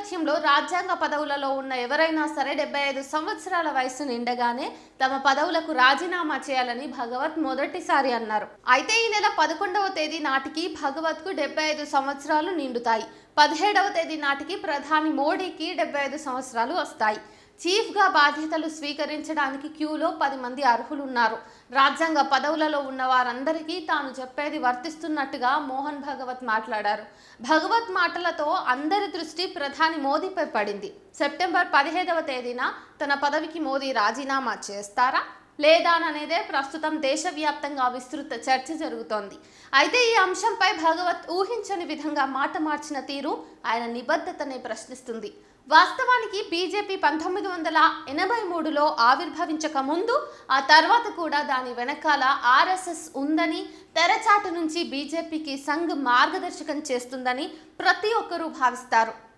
నేపథ్యంలో రాజ్యాంగ పదవులలో ఉన్న ఎవరైనా సరే డెబ్బై ఐదు సంవత్సరాల వయసు నిండగానే తమ పదవులకు రాజీనామా చేయాలని భగవత్ మొదటిసారి అన్నారు. అయితే ఈ నెల పదకొండవ తేదీ నాటికి భగవత్కు డెబ్బై ఐదు సంవత్సరాలు నిండుతాయి. పదిహేడవ తేదీ నాటికి ప్రధాని మోడీకి డెబ్బై ఐదు సంవత్సరాలు వస్తాయి. చీఫ్గా బాధ్యతలు స్వీకరించడానికి క్యూలో పది మంది అర్హులున్నారు. రాజ్యాంగ పదవులలో ఉన్న వారందరికీ తాను చెప్పేది వర్తిస్తున్నట్టుగా మోహన్ భగవత్ మాట్లాడారు. భగవత్ మాటలతో అందరి దృష్టి ప్రధాని మోదీపై పడింది. సెప్టెంబర్ పదిహేదవ తేదీన తన పదవికి మోదీ రాజీనామా చేస్తారా? లేదా అనేదే ప్రస్తుతం దేశవ్యాప్తంగా విస్తృత చర్చ జరుగుతోంది. అయితే ఈ అంశంపై భగవత్ ఊహించని విధంగా మాట మార్చిన తీరు ఆయన నిబద్ధతనే ప్రశ్నిస్తుంది. వాస్తవానికి బీజేపీ పంతొమ్మిది వందల ఎనభై మూడులో ఆవిర్భవించక ముందు ఆ తర్వాత కూడా దాని వెనకాల ఆర్ఎస్ఎస్ ఉందని తెరచాటు నుంచి బీజేపీకి సంఘ్ మార్గదర్శకం చేస్తుందని ప్రతి ఒక్కరూ భావిస్తారు.